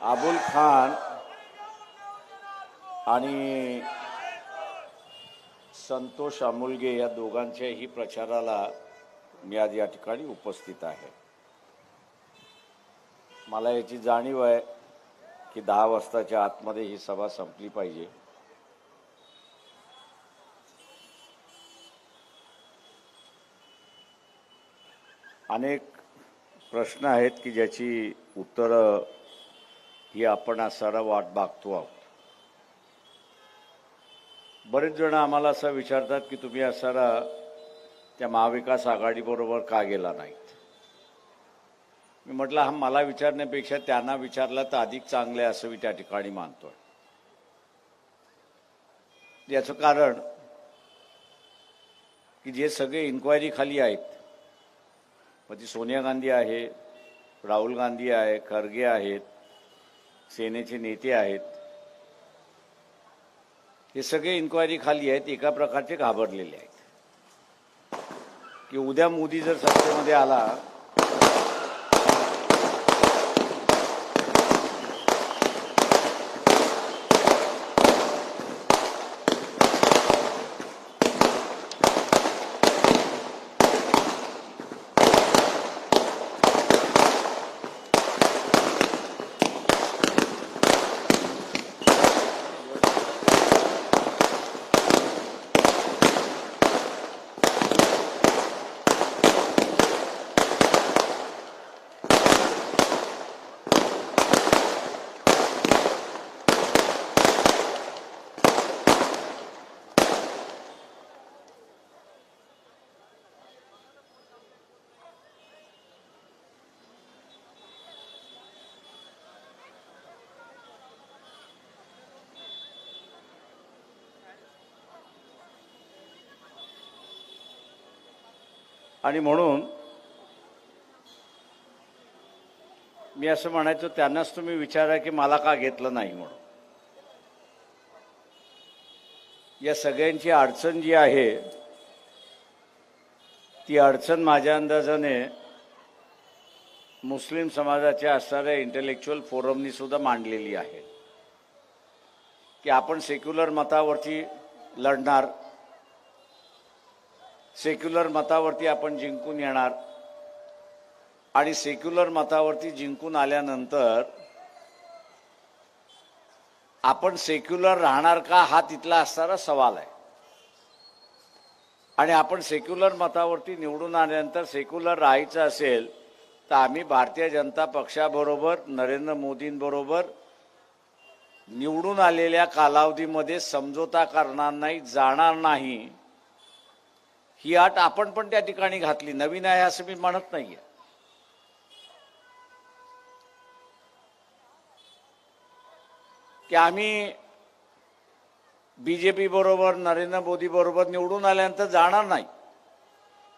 अबुल खान आणि संतोष अमुलगे या दोघांच्याही प्रचाराला मी आज या ठिकाणी उपस्थित आहे. मला याची जाणीव आहे की दहा वाजताच्या आतमध्ये ही सभा संपली पाहिजे. अनेक प्रश्न आहेत की ज्याची उत्तरं ही आपण आज वाट बघतो आहोत. बरेच जण आम्हाला असं विचारतात की तुम्ही आज त्या महाविकास आघाडीबरोबर का गेला नाहीत? मी म्हटलं हा मला विचारण्यापेक्षा त्यांना विचारलं तर अधिक चांगलं आहे असं मी त्या ठिकाणी मानतोय. याचं कारण की जे सगळे इन्क्वायरी खाली आहेत मग ती सोनिया गांधी आहे राहुल गांधी आहे खरगे आहेत सेनेचे नेते आहेत. हे सगळे इन्क्वायरी खाली आहेत एका प्रकारचे घाबरलेले आहेत. की उद्या मोदी जर सत्तेमध्ये आला आणि म्हणून मी असं म्हणायचो त्यांनाच तुम्ही विचारा की मला का घेतलं नाही म्हणून. या सगळ्यांची अडचण जी आहे ती अडचण माझ्या अंदाजाने मुस्लिम समाजाच्या असणाऱ्या इंटेलेक्च्युअल फोरमनी सुद्धा मांडलेली आहे. की आपण सेक्युलर मतावरती लढणार सेक्युलर मतावरती आपण जिंकून येणार आणि सेक्युलर मतावरती जिंकून आल्यानंतर आपण सेक्युलर राहणार का हा तिथला असणारा सवाल आहे. आणि आपण सेक्युलर मतावरती निवडून आल्यानंतर सेक्युलर राहायचं असेल तर आम्ही भारतीय जनता पक्षाबरोबर नरेंद्र मोदींबरोबर निवडून आलेल्या कालावधीमध्ये समझोता करणार नाही जाणार नाही. ही आट आपण पण त्या ठिकाणी घातली. नवीन आहे असं मी म्हणत नाहीये. की आम्ही बीजेपी बरोबर नरेंद्र मोदी बरोबर निवडून आल्यानंतर जाणार नाही.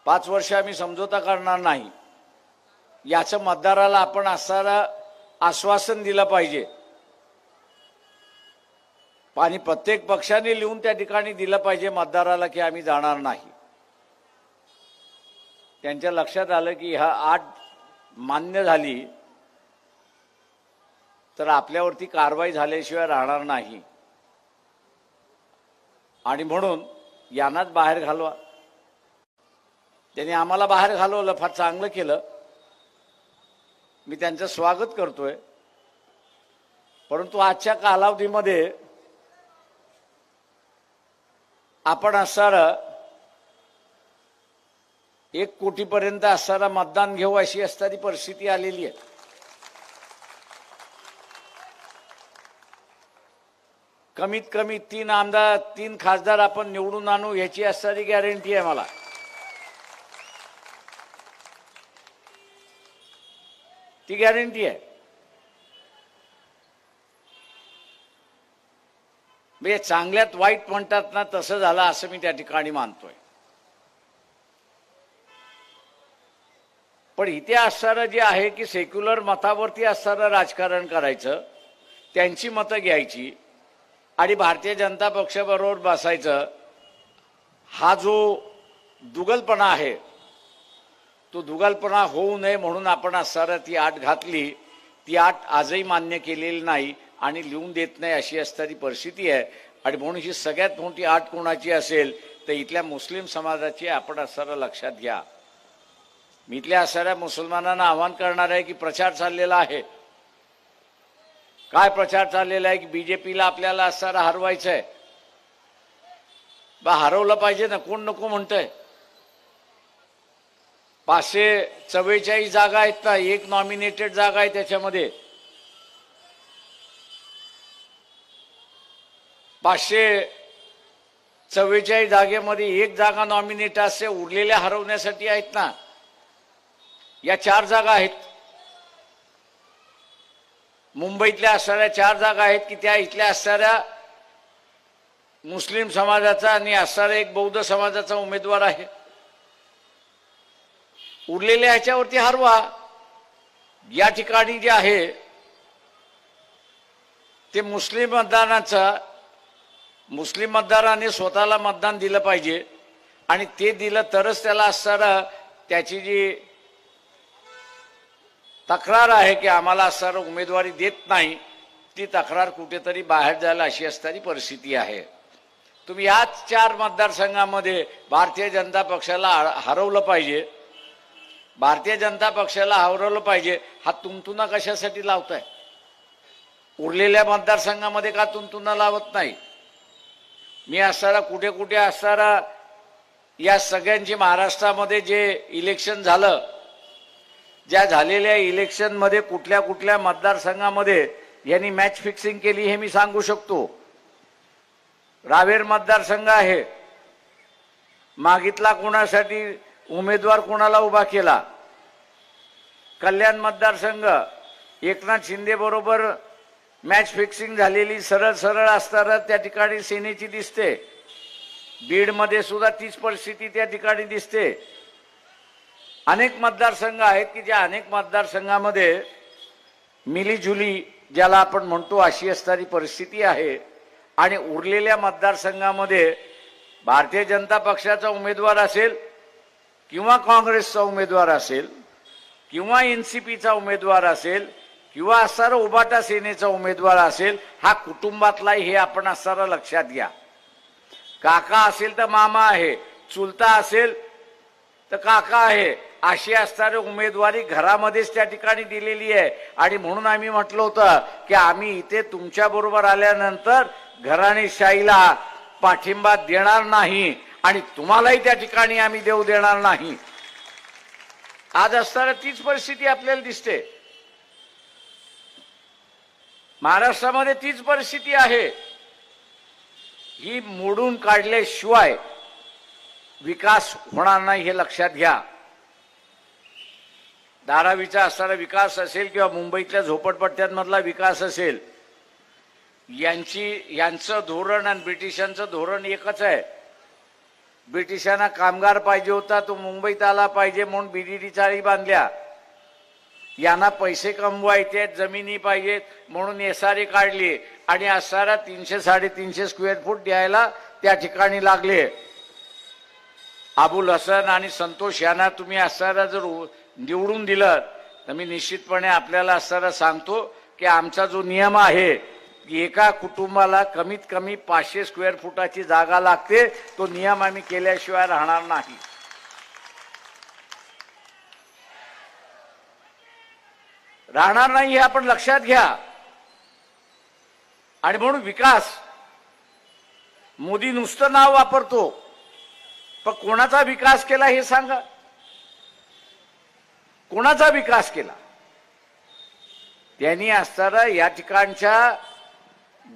पाच वर्ष आम्ही समझोता करणार नाही. याचं मतदाराला आपण असणारा आश्वासन दिलं पाहिजे. आणि प्रत्येक पक्षाने लिहून त्या ठिकाणी दिलं पाहिजे मतदाराला की आम्ही जाणार नाही. त्यांच्या लक्षात आलं की ह्या आठ मान्य झाली तर आपल्यावरती कारवाई झाल्याशिवाय राहणार नाही. आणि म्हणून यांनाच बाहेर घालवा. त्यांनी आम्हाला बाहेर घालवलं फार चांगलं केलं. मी त्यांचं स्वागत करतोय. परंतु आजच्या कालावधीमध्ये आपण असणारं एक कोटीपर्यंत असणारा मतदान घेऊ अशी असणारी परिस्थिती आलेली आहे. कमीत कमी तीन आमदार तीन खासदार आपण निवडून आणू याची असणारी गॅरंटी आहे मला. ती गॅरंटी आहे. म्हणजे चांगल्यात वाईट म्हणतात ना तसं झालं असं मी त्या ठिकाणी मानतोय. पण इथे असणारं जे आहे की सेक्युलर मतावरती असणारं राजकारण करायचं त्यांची मतं घ्यायची आणि भारतीय जनता पक्षाबरोबर बसायचं हा जो दुगलपणा आहे तो दुगलपणा होऊ नये म्हणून आपण असणारा ती आट घातली. ती आट आजही मान्य केलेली नाही आणि लिहून देत नाही अशी असणारी परिस्थिती आहे. आणि म्हणून ही सगळ्यात मोठी आट कोणाची असेल तर इथल्या मुस्लिम समाजाची आपण असणारं लक्षात घ्या. मी इथल्या असणाऱ्या मुसलमानांना आवाहन करणार आहे की प्रचार चाललेला आहे. काय प्रचार चाललेला आहे की बीजेपीला आपल्याला असणारा हरवायचं आहे बा हरवलं पाहिजे ना कोण नको म्हणतंय? पाचशे चव्वेचाळीस जागा आहेत ना एक नॉमिनेटेड जागा आहे त्याच्यामध्ये. पाचशे चव्वेचाळीस जागेमध्ये एक जागा नॉमिनेट असते उरलेल्या हरवण्यासाठी आहेत ना. या चार जागा आहेत. मुंबईतल्या असणाऱ्या चार जागा आहेत की त्या इथल्या असणाऱ्या मुस्लिम समाजाचा आणि असणारा एक बौद्ध समाजाचा उमेदवार आहे. उरलेल्या ह्याच्यावरती हरवा. या ठिकाणी जे आहे ते मुस्लिम मतदानाचा मुस्लिम मतदाराने स्वतःला मतदान दिलं पाहिजे. आणि ते दिलं तरच त्याला असणारा त्याची जी तक्रार आहे की आम्हाला सर उमेदवारी देत नाही. ती तक्रार कुठेतरी बाहेर जायला अशी असणारी परिस्थिती आहे. तुम्ही याच चार मतदारसंघामध्ये भारतीय जनता पक्षाला हरवलं पाहिजे. भारतीय जनता पक्षाला हरवलं पाहिजे. हा तुंतुना कशासाठी लावताय? उरलेल्या मतदारसंघामध्ये का तुमतुना लावत नाही? मी असणारा कुठे कुठे असणारा या सगळ्यांची महाराष्ट्रामध्ये जे इलेक्शन झालं ज्या झालेल्या इलेक्शनमध्ये कुठल्या कुठल्या मतदारसंघामध्ये यांनी मॅच फिक्सिंग केली हे मी सांगू शकतो. रावेर मतदारसंघ आहे. मागितला कोणासाठी उमेदवार कोणाला उभा केला? कल्याण मतदारसंघ एकनाथ शिंदे बरोबर मॅच फिक्सिंग झालेली सरळ सरळ असताना त्या ठिकाणी सेनेची दिसते. बीडमध्ये सुद्धा तीच परिस्थिती त्या ठिकाणी दिसते. अनेक मतदारसंघ आहेत की ज्या अनेक मतदारसंघामध्ये मिलीजुली ज्याला आपण म्हणतो अशी असणारी परिस्थिती आहे आणि उरलेल्या मतदारसंघामध्ये भारतीय जनता पक्षाचा उमेदवार असेल किंवा काँग्रेसचा उमेदवार असेल किंवा एन सी पीचा उमेदवार असेल किंवा असणारा उबाटा सेनेचा उमेदवार असेल हा कुटुंबातलाही हे आपण असणारा लक्षात घ्या. काका असेल तर मामा आहे चुलता असेल तर काका आहे अशी असणारी उमेदवारी घरामध्येच त्या ठिकाणी दिलेली आहे. आणि म्हणून आम्ही म्हटलं होतं की आम्ही इथे तुमच्या बरोबर आल्यानंतर घराणेशाहीला पाठिंबा देणार नाही आणि तुम्हालाही त्या ठिकाणी आम्ही देऊ देणार नाही. आज असताना तीच परिस्थिती आपल्याला दिसते. महाराष्ट्रामध्ये तीच परिस्थिती आहे. ही मोडून काढल्याशिवाय विकास होणार नाही हे लक्षात घ्या. धारावीचा असणारा विकास असेल किंवा मुंबईतल्या झोपडपट्ट्यांमधला विकास असेल यांची यांचं धोरण आणि ब्रिटिशांचं धोरण एकच आहे. ब्रिटिशांना कामगार पाहिजे होता तो मुंबईत आला पाहिजे म्हणून बीडीडी चाळी बांधल्या. यांना पैसे कमवायचे जमिनी पाहिजेत म्हणून एसआरए काढली. आणि असणारा तीनशे साडेतीनशे स्क्वेअर फूट द्यायला त्या ठिकाणी लागले. अबुल हसन आणि संतोष यांना तुम्ही असणारा जर निवडून दिलं तर मी निश्चितपणे आपल्याला असणारा सांगतो की आमचा जो नियम आहे एका कुटुंबाला कमीत कमी पाचशे स्क्वेअर फुटाची जागा लागते तो नियम आम्ही केल्याशिवाय राहणार नाही. राहणार नाही हे आपण लक्षात घ्या. आणि म्हणून विकास मोदी नुसतं नाव वापरतो. पण कोणाचा विकास केला हे सांगा. कोणाचा विकास केला? त्यांनी असताना या ठिकाणच्या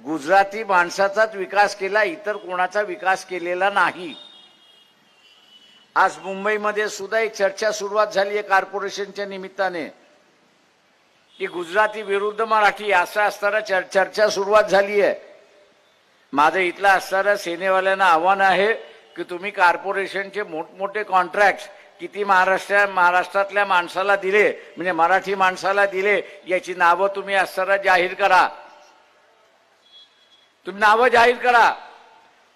गुजराती माणसाचाच विकास केला इतर कोणाचा विकास केलेला नाही. आज मुंबईमध्ये सुद्धा एक चर्चा सुरुवात झाली आहे कॉर्पोरेशनच्या निमित्ताने. की गुजराती विरुद्ध मराठी असं असताना चर चर्चा सुरुवात झाली आहे. माझं इथलं असणाऱ्या सेनेवाल्यांना आव्हान आहे की तुम्ही कॉर्पोरेशनचे मोठमोठे कॉन्ट्रॅक्ट किती महाराष्ट्र महाराष्ट्रातल्या माणसाला दिले म्हणजे मराठी माणसाला दिले याची नावं तुम्ही असताना जाहीर करा. तुम्ही नावं जाहीर करा.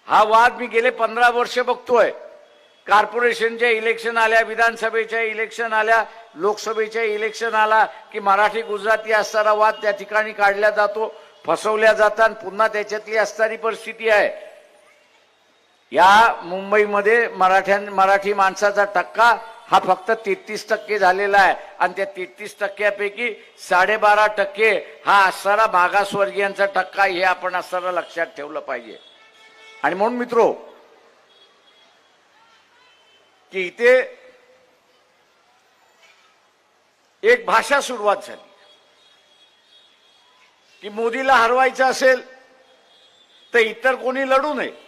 हा वाद मी गेले पंधरा वर्ष बघतोय. कॉर्पोरेशनच्या इलेक्शन आल्या विधानसभेच्या इलेक्शन आल्या लोकसभेच्या इलेक्शन आला की मराठी गुजराती असणारा वाद त्या ठिकाणी काढला जातो फसवल्या जातात पुन्हा त्याच्यातली असणारी परिस्थिती आहे. या मुंबईमध्ये मराठ्यां मराठी माणसाचा टक्का हा फक्त तेहतीस टक्के झालेला आहे. आणि त्या तेहतीस टक्क्यापैकी साडेबारा टक्के हा असणारा मागासवर्गीयांचा टक्का हे आपण असणारा लक्षात ठेवलं पाहिजे. आणि म्हणून मित्रो की इथे एक भाषा सुरुवात झाली. की मोदीला हरवायचं असेल तर इतर कोणी लढू नये.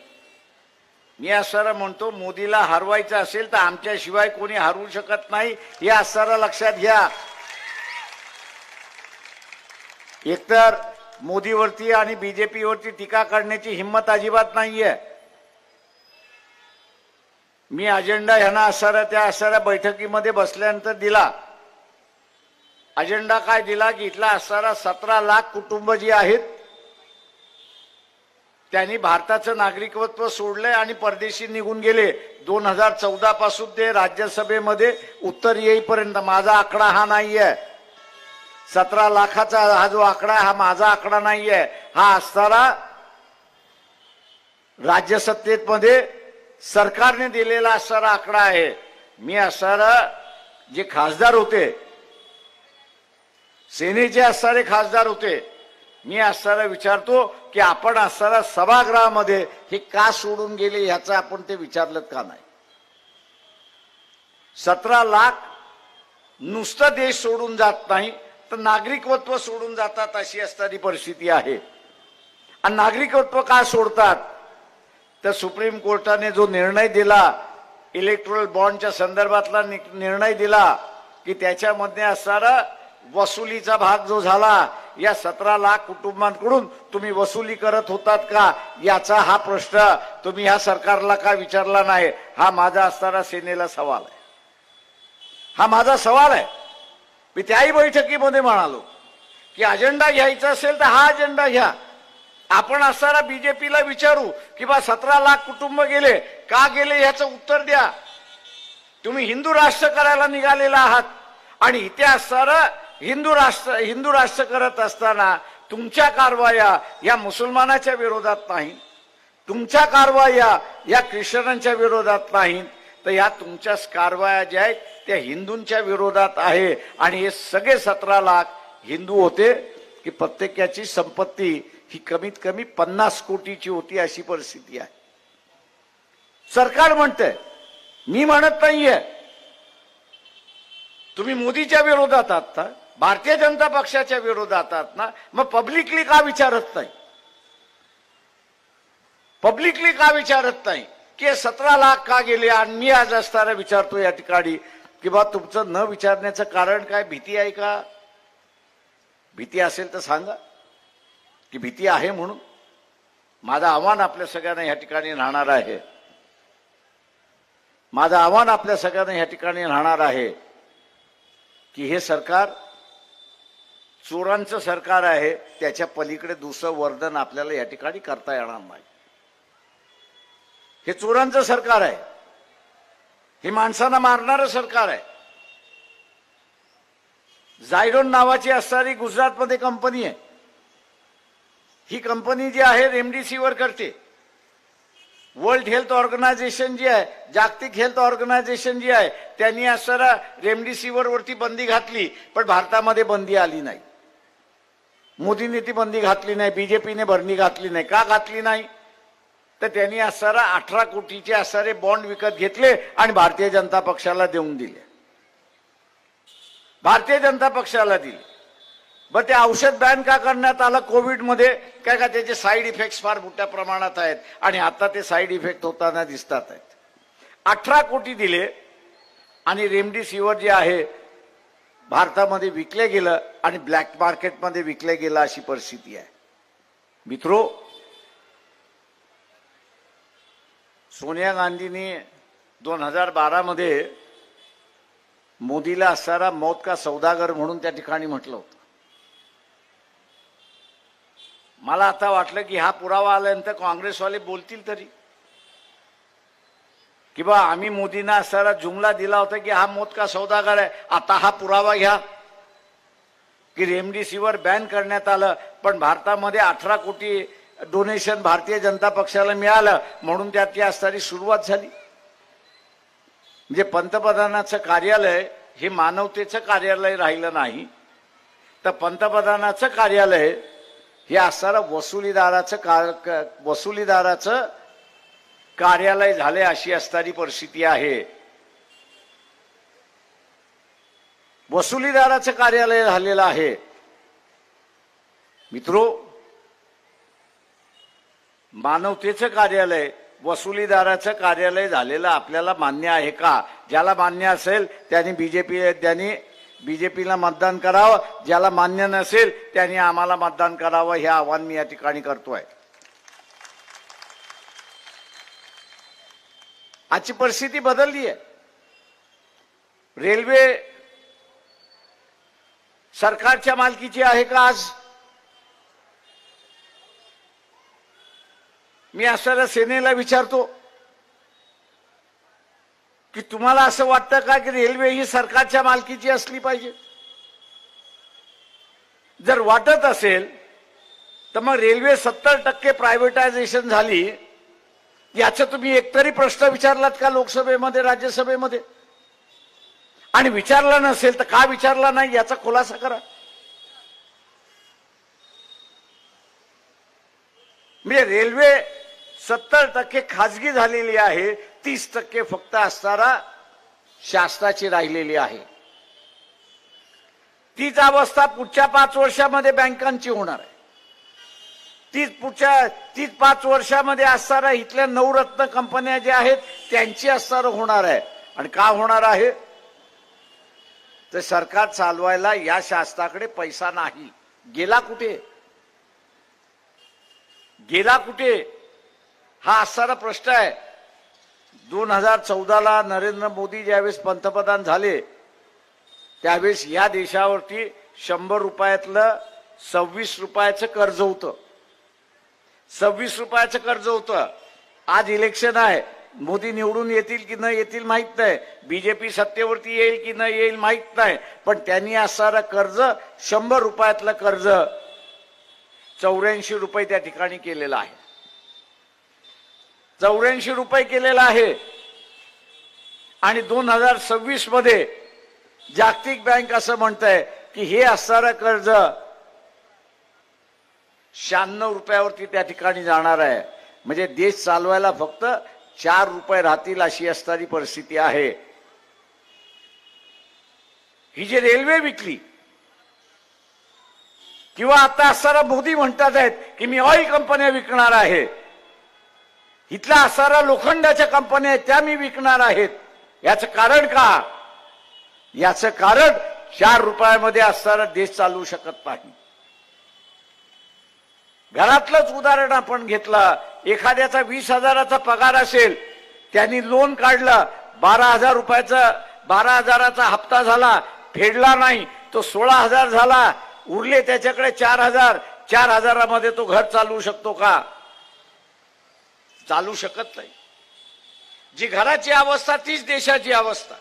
मी असणारा म्हणतो मोदीला हरवायचं असेल तर आमच्याशिवाय कोणी हरवू शकत नाही. हे असणारा लक्षात घ्या. एकतर मोदीवरती आणि बीजेपीवरती टीका करण्याची हिंमत अजिबात नाहीये. मी अजेंडा ह्यांना असणाऱ्या त्या असणाऱ्या बैठकीमध्ये बसल्यानंतर दिला. अजेंडा काय दिला की इथला असणारा सतरा लाख कुटुंब जी आहेत त्यांनी भारताचं नागरिकत्व सोडलंय आणि परदेशी निघून गेले. दोन हजार चौदा पासून ते राज्यसभेमध्ये उत्तर येईपर्यंत माझा आकडा हा नाहीये. सतरा लाखाचा हा जो आकडा हा माझा आकडा नाहीये. हा असताना राज्यसत्तेत मध्ये सरकारने दिलेला असणारा आकडा आहे. मी असणारा जे खासदार होते सेनेचे असणारे खासदार होते मी असताना विचारतो की आपण असताना सभागृहामध्ये हे का सोडून गेले ह्याचं आपण ते विचारलं का नाही? सतरा लाख नुसतं देश सोडून जात नाही तर नागरिकत्व सोडून जातात अशी असणारी परिस्थिती आहे. आणि नागरिकत्व का सोडतात? तर सुप्रीम कोर्टाने जो निर्णय दिला इलेक्ट्रोल बॉन्डच्या संदर्भातला नि- निर्णय दिला की त्याच्यामध्ये असणारा वसुलीचा भाग जो झाला या सतरा लाख कुटुंबांकडून तुम्ही वसुली करत होतात का? याचा हा प्रश्न तुम्ही ह्या सरकारला का विचारला नाही? हा माझा असणारा सेनेला सवाल आहे. हा माझा सवाल आहे. मी त्याही बैठकीमध्ये म्हणालो की अजेंडा घ्यायचा असेल तर हा अजेंडा घ्या. आपण असताना बीजेपीला विचारू की बा सतरा लाख कुटुंब गेले का गेले याचं उत्तर द्या. तुम्ही हिंदू राष्ट्र करायला निघालेला आहात आणि इथे असताना हिंदू राष्ट्र हिंदू राष्ट्र करत असताना तुमच्या कारवाया या मुसलमानाच्या विरोधात नाही. तुमच्या कारवाया या ख्रिश्चनांच्या विरोधात नाही. तर या तुमच्या कारवाया ज्या आहेत त्या हिंदूंच्या विरोधात आहे. आणि हे सगळे सतरा लाख हिंदू होते की प्रत्येकाची संपत्ती ही कमीत कमी पन्नास कोटीची होती अशी परिस्थिती आहे. सरकार म्हणतंय मी म्हणत नाहीये. तुम्ही मोदीच्या विरोधात आहात भारतीय जनता पक्षाच्या विरोधात ना मग पब्लिकली का विचारत नाही? पब्लिकली का विचारत नाही? की सतरा लाख का गेले? आणि मी आज असताना विचारतो या ठिकाणी की बा तुमचं न विचारण्याचं कारण काय? भीती आहे का? भीती असेल तर सांगा. की भीती आहे म्हणून. माझं आव्हान आपल्या सगळ्यांना या ठिकाणी राहणार आहे. माझं आव्हान आपल्या सगळ्यांना या ठिकाणी राहणार आहे की हे सरकार चोरांचं सरकार आहे त्याच्या पलीकडे दुसरं वर्धन आपल्याला या ठिकाणी करता येणार नाही. हे चोरांचं सरकार आहे. हे माणसांना मारणारं सरकार आहे. झायडोन नावाची असणारी गुजरातमध्ये कंपनी आहे. ही कंपनी जी आहे रेमडेसिवीर करते. वर्ल्ड हेल्थ ऑर्गनायझेशन जी आहे जागतिक हेल्थ ऑर्गनायझेशन जी आहे त्यांनी असणारा रेमडेसिवीर वरती बंदी घातली पण भारतामध्ये बंदी आली नाही. मोदींनी ती बंदी घातली नाही बीजेपीने बंदी घातली नाही. का घातली नाही? तर त्यांनी असारा अठरा कोटीचे असारे बॉन्ड विकत घेतले आणि भारतीय जनता पक्षाला देऊन दिले. भारतीय जनता पक्षाला दिले. बर ते औषध बॅन का करण्यात आलं कोविडमध्ये? काय का त्याचे साईड इफेक्ट्स फार मोठ्या प्रमाणात आहेत आणि आता ते साईड इफेक्ट होताना दिसतात आहेत. अठरा कोटी दिले आणि रेमडेसिवीर जे आहे भारतामध्ये विकलं गेलं आणि ब्लॅक मार्केटमध्ये विकलं गेलं अशी परिस्थिती आहे. मित्रो सोनिया गांधींनी दोन हजार बारामध्ये मोदीला असणारा मौत का सौदागर म्हणून त्या ठिकाणी म्हटलं होतं. मला आता वाटलं की हा पुरावा आल्यानंतर काँग्रेसवाले बोलतील तरी. की बा आम्ही मोदींना असणारा जुमला दिला होता की हा मोद का सौदागर आहे? आता हा पुरावा घ्या. की रेमडेसिवीर बॅन करण्यात आलं पण भारतामध्ये अठरा कोटी डोनेशन भारतीय जनता पक्षाला मिळालं म्हणून त्यात असणारी सुरुवात झाली. म्हणजे पंतप्रधानाचं कार्यालय हे मानवतेचं कार्यालय राहिलं नाही. तर पंतप्रधानाचं कार्यालय हे असणारं वसुलीदाराचं का वसुलीदाराचं कार्यालय झाले अशी असणारी परिस्थिती आहे. वसुलीदाराचं कार्यालय झालेलं आहे. मित्रो मानवतेचं कार्यालय वसुलीदाराचं कार्यालय झालेलं आपल्याला मान्य आहे का? ज्याला मान्य असेल त्यांनी बीजेपी त्यांनी बीजेपीला मतदान करावं. ज्याला मान्य नसेल त्यांनी आम्हाला मतदान करावं. हे आव्हान मी या ठिकाणी करतोय. आजची परिस्थिती बदलली आहे. रेल्वे सरकारच्या मालकीची आहे का आज? मी असणाऱ्या सेनेला विचारतो की तुम्हाला असं वाटतं का की रेल्वे ही सरकारच्या मालकीची असली पाहिजे? जर वाटत असेल तर मग रेल्वे सत्तर टक्के प्रायव्हेटायझेशन झाली याचा तुम्ही एकतरी प्रश्न विचारलात का लोकसभेमध्ये राज्यसभेमध्ये? आणि विचारला नसेल तर का विचारला नाही याचा खुलासा करा. म्हणजे रेल्वे सत्तर टक्के खाजगी झालेली आहे तीस टक्के फक्त असणारा शासनाची राहिलेली आहे. तीच अवस्था पुढच्या पाच वर्षामध्ये बँकांची होणार आहे. तीच पुढच्या तीच पाच वर्षामध्ये असणाऱ्या इथल्या नवरत्न कंपन्या ज्या आहेत त्यांची असणारं होणार आहे. आणि का होणार आहे? तर सरकार चालवायला या शासनाकडे पैसा नाही. गेला कुठे? गेला कुठे? हा असणारा प्रश्न आहे. दोन हजार चौदाला नरेंद्र मोदी ज्यावेळेस पंतप्रधान झाले त्यावेळेस या देशावरती शंभर रुपयातलं सव्वीस रुपयाचं कर्ज होतं. सव्वीस रुपयाचं कर्ज होतं. आज इलेक्शन आहे. मोदी निवडून येतील की न येतील माहीत नाही. बीजेपी सत्तेवरती येईल की न येईल माहीत नाही. पण त्यांनी असणारं कर्ज शंभर रुपयातलं कर्ज चौऱ्याऐंशी रुपये त्या ठिकाणी केलेलं आहे. चौऱ्याऐंशी रुपये केलेला आहे. आणि दोन हजार सव्वीसमध्ये जागतिक बँक असं म्हणतंय की हे असणारं कर्ज शहाण्णव रुपयावरती त्या ठिकाणी जाणार आहे. म्हणजे देश चालवायला फक्त चार रुपये राहतील अशी असणारी परिस्थिती आहे. ही जी रेल्वे विकली किंवा आता असणारा मोदी म्हणतात आहेत की मी ऑइल कंपन्या विकणार आहे. इथल्या असणारा लोखंडाच्या कंपन्या आहेत त्या मी विकणार आहेत. याचं कारण का? याचं कारण चार रुपयामध्ये असणारा देश चालवू शकत नाही. घरातलंच उदाहरण आपण घेतलं. एखाद्याचा वीस हजाराचा पगार असेल त्यांनी लोन काढलं बारा हजार रुपयाचा बारा हजाराचा हप्ता झाला फेडला नाही तो सोळा हजार झाला उरले त्याच्याकडे चार हजार चार हजारामध्ये तो घर चालवू शकतो का? चालू शकत नाही. जी घराची अवस्था तीच देशाची अवस्था.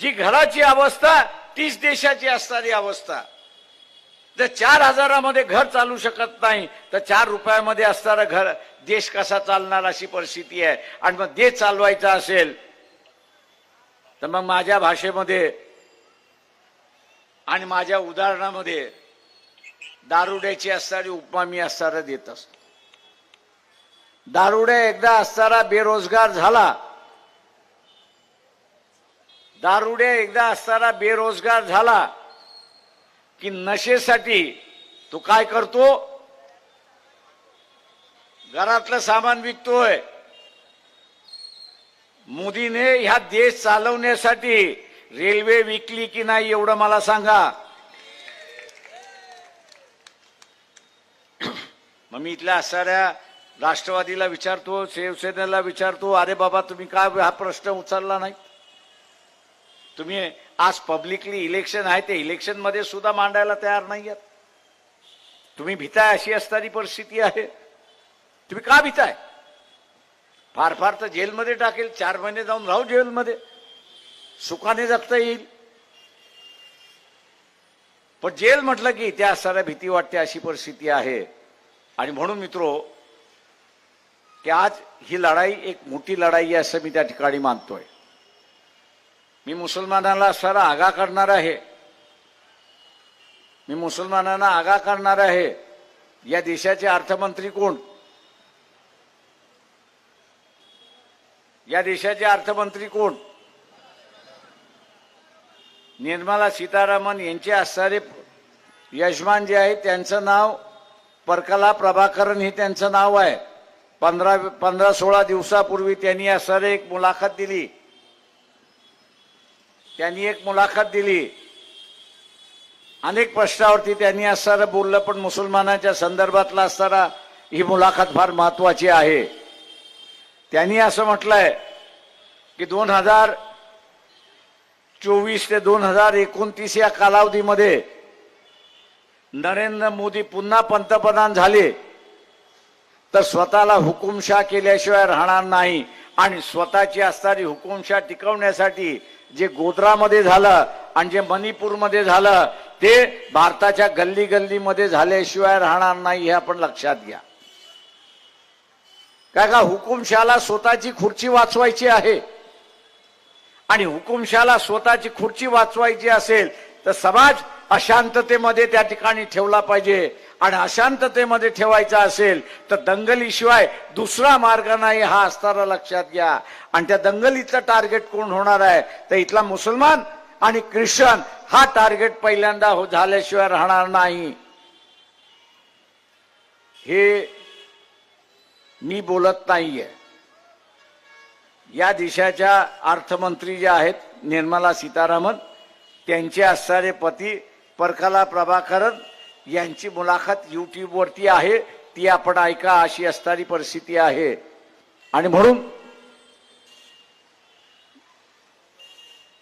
जी घराची अवस्था तीच देशाची असणारी अवस्था. जर चार हजारामध्ये घर चालू शकत नाही तर चार रुपयामध्ये असणारा घर देश कसा चालणार अशी परिस्थिती आहे. आणि मग देश चालवायचा असेल तर मग माझ्या भाषेमध्ये आणि माझ्या उदाहरणामध्ये दारुड्याची असणारी उपमा मी असणारा देत असतो. दारुड्या एकदा असणारा बेरोजगार झाला दारुड्या एकदा असणारा बेरोजगार झाला की नशेसाठी तो काय करतो? घरातलं सामान विकतोय. मोदीने ह्या देश चालवण्यासाठी रेल्वे विकली की नाही एवढं मला सांगा. मग मी इथल्या असणाऱ्या राष्ट्रवादीला विचारतो शिवसेनेला विचारतो अरे बाबा तुम्ही का हा प्रश्न उचलला नाही? तुम्ही आज पब्लिकली इलेक्शन आहे ते इलेक्शनमध्ये सुद्धा मांडायला तयार नाही आहेत तुम्ही भीताय अशी असणारी परिस्थिती आहे. तुम्ही का भीताय? फार फार तर जेलमध्ये टाकेल चार महिने जाऊन राहू जेलमध्ये. सुखाने जगता येईल. पण जेल म्हटलं की इतिहास असणाऱ्या भीती वाटते अशी परिस्थिती आहे. आणि म्हणून मित्रो की आज ही लढाई एक मोठी लढाई आहे असं मी त्या ठिकाणी मानतोय. मी मुसलमानाला सारा आगा करणार आहे. मी मुसलमानांना आगा करणार आहे. या देशाचे अर्थमंत्री कोण? या देशाचे अर्थमंत्री कोण? निर्मला सीतारामन यांचे असणारे यजमान जे आहे त्यांचं नाव परकला प्रभाकरन हे त्यांचं नाव आहे. पंधरा पंधरा सोळा दिवसापूर्वी त्यांनी असणारे एक मुलाखत दिली. त्यांनी एक मुलाखत दिली. अनेक प्रश्नावरती त्यांनी असणारं बोललं पण मुसलमानाच्या संदर्भातला असणारा ही मुलाखत फार महत्वाची आहे. त्यांनी असं म्हटलंय की दोन हजार चोवीस ते दोन हजार एकोणतीस या कालावधीमध्ये नरेंद्र मोदी पुन्हा पंतप्रधान झाले. तर स्वतःला हुकुमशाह केल्याशिवाय राहणार नाही आणि स्वतःची असणारी हुकुमशाह टिकवण्यासाठी जे गोध्रामध्ये झालं आणि जे मणिपूरमध्ये झालं ते भारताच्या गल्ली गल्लीमध्ये झाल्याशिवाय राहणार नाही हे आपण लक्षात घ्या. काय का हुकुमशाला स्वतःची खुर्ची वाचवायची आहे. आणि हुकुमशाला स्वतःची खुर्ची वाचवायची असेल तर समाज अशांततेमध्ये त्या ठिकाणी ठेवला पाहिजे. आणि अशांततेमध्ये ठेवायचा असेल तर दंगलीशिवाय दुसरा मार्ग नाही हा असताना लक्षात घ्या. आणि त्या दंगलीचं टार्गेट कोण होणार आहे? तर इथला मुसलमान आणि ख्रिश्चन हा टार्गेट पहिल्यांदा हो झाल्याशिवाय राहणार नाही. हे मी बोलत नाहीये. या देशाच्या अर्थमंत्री ज्या आहेत निर्मला सीतारामन त्यांचे असणारे पती परकला प्रभाकरन यांची मुलाखत यूट्यूबवरती आहे. ती आपण ऐका अशी असणारी परिस्थिती आहे. आणि म्हणून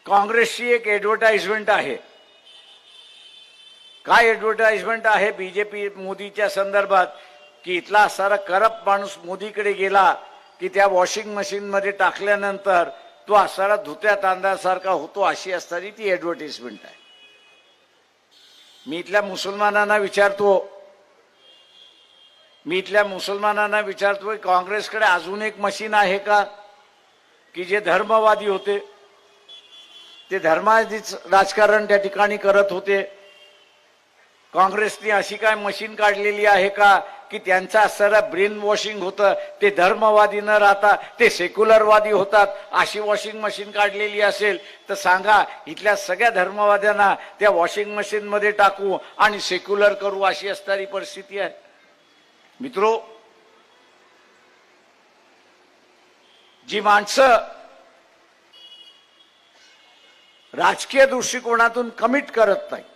काँग्रेसची एक ॲडव्हर्टाईजमेंट आहे. काय ॲडव्हर्टाईजमेंट आहे? बीजेपी मोदीच्या संदर्भात की इथला असणारा करप्ट माणूस मोदीकडे गेला की त्या वॉशिंग मशीनमध्ये टाकल्यानंतर तो असणारा धुत्या तांदळासारखा होतो अशी असणारी ती ॲडव्हर्टाईजमेंट आहे. मी इथल्या मुसलमानांना विचारतो मी इथल्या मुसलमानांना विचारतो काँग्रेसकडे अजून एक मशीन आहे का? की जे धर्मवादी होते ते धर्माधीच राजकारण त्या ठिकाणी करत होते. काँग्रेसने अशी काय मशीन काढलेली आहे का? की त्यांचा असणारा ब्रेन वॉशिंग होतं ते धर्मवादी न राहता ते सेक्युलरवादी होतात. अशी वॉशिंग मशीन काढलेली असेल तर सांगा इथल्या सगळ्या धर्मवाद्यांना त्या वॉशिंग मशीन मध्ये टाकू आणि सेक्युलर करू अशी असणारी परिस्थिती आहे. मित्रो जी माणसं राजकीय दृष्टिकोनातून कमिट करत नाहीत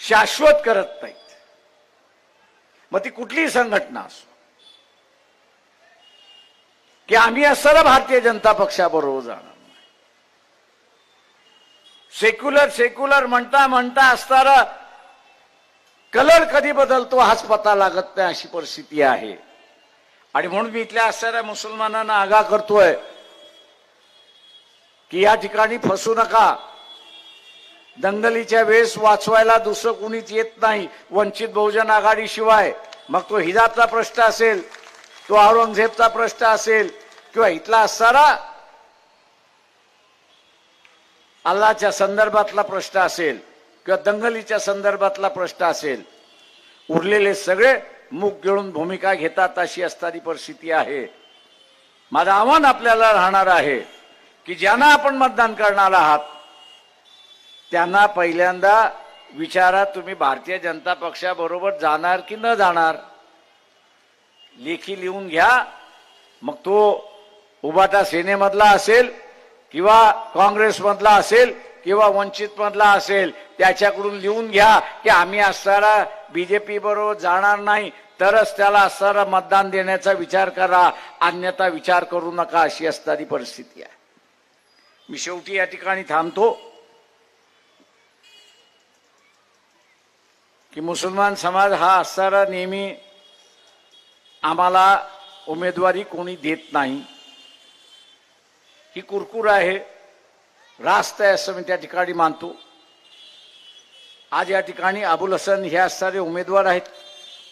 शाश्वत करत नाहीत मग ती कुठलीही संघटना असो. की आम्ही असताना भारतीय जनता पक्षाबरोबर जाणार नाही. सेक्युलर सेक्युलर म्हणता म्हणता असताना कलर कधी बदलतो हाच पता लागत नाही अशी परिस्थिती आहे. आणि म्हणून मी इथल्या असणाऱ्या मुसलमानांना आगा करतोय की या ठिकाणी फसू नका. दंगलीच्या वेळेस वाचवायला दुसरं कुणीच येत नाही वंचित बहुजन आघाडीशिवाय मग तो हिजाबचा प्रश्न असेल तो औरंगजेबचा प्रश्न असेल किंवा इथला असणारा अल्लाच्या संदर्भातला प्रश्न असेल किंवा दंगलीच्या संदर्भातला प्रश्न असेल उरलेले सगळे मुख गिळून भूमिका घेतात अशी असणारी परिस्थिती आहे. माझं आव्हान आपल्याला राहणार आहे की ज्यांना आपण मतदान करणार आहात त्यांना पहिल्यांदा विचारा तुम्ही भारतीय जनता पक्षाबरोबर जाणार की न जाणार. लेखी लिहून घ्या. मग तो उभाटा सेनेमधला असेल किंवा काँग्रेसमधला असेल किंवा वंचितमधला असेल त्याच्याकडून लिहून घ्या की आम्ही असणारा बीजेपी बरोबर जाणार नाही तरच त्याला असणारा मतदान देण्याचा विचार करा. अन्यथा विचार करू नका अशी असणारी परिस्थिती आहे. मी शेवटी या ठिकाणी थांबतो. की मुसलमान समाज हा असणारा नेहमी आम्हाला उमेदवारी कोणी देत नाही. ही कुरकुर आहे रास्त आहे असं मी त्या ठिकाणी मानतो. आज या ठिकाणी अबुल हसन हे असणारे उमेदवार आहेत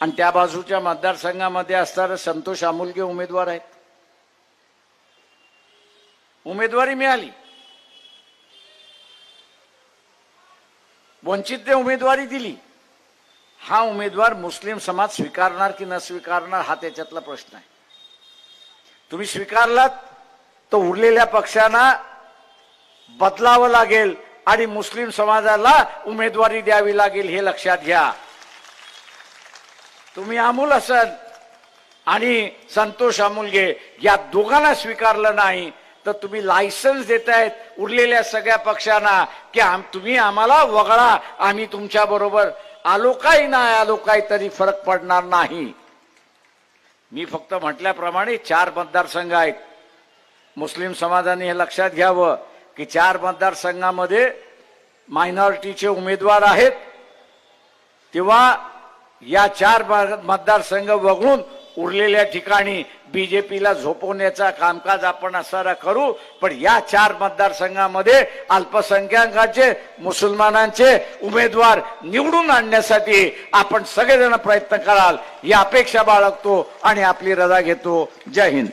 आणि त्या बाजूच्या मतदारसंघामध्ये असणारे संतोष आमुलगे उमेदवार आहेत. उमेदवारी मिळाली. वंचितने उमेदवारी दिली. हा उमेदवार मुस्लिम समाज स्वीकारणार की न स्वीकारणार हा त्याच्यातला प्रश्न आहे. तुम्ही स्वीकारलात तर उरलेल्या पक्षांना बदलावं लागेल आणि मुस्लिम समाजाला उमेदवारी द्यावी लागेल हे लक्षात घ्या. तुम्ही अमोल असन आणि संतोष अमोलगे या दोघांना स्वीकारलं नाही तर तुम्ही लायसन्स देतायत उरलेल्या सगळ्या पक्षांना की आम तुम्ही आम्हाला वगळा आम्ही तुमच्या बरोबर आलो काही नाही आलो काही तरी फरक पडणार नाही. मी फक्त म्हटल्याप्रमाणे चार मतदारसंघ आहेत. मुस्लिम समाजाने हे लक्षात घ्यावं की चार मतदारसंघामध्ये मायनॉरिटीचे उमेदवार आहेत. तेव्हा या चार मतदारसंघ वगळून उरलेल्या ठिकाणी बीजेपीला झोपवण्याचा कामकाज आपण असणारा करू पण या चार मतदारसंघामध्ये अल्पसंख्याकांचे मुसलमानांचे उमेदवार निवडून आणण्यासाठी आपण सगळेजण प्रयत्न कराल. ही अपेक्षा बाळगतो आणि आपली रजा घेतो. जय हिंद.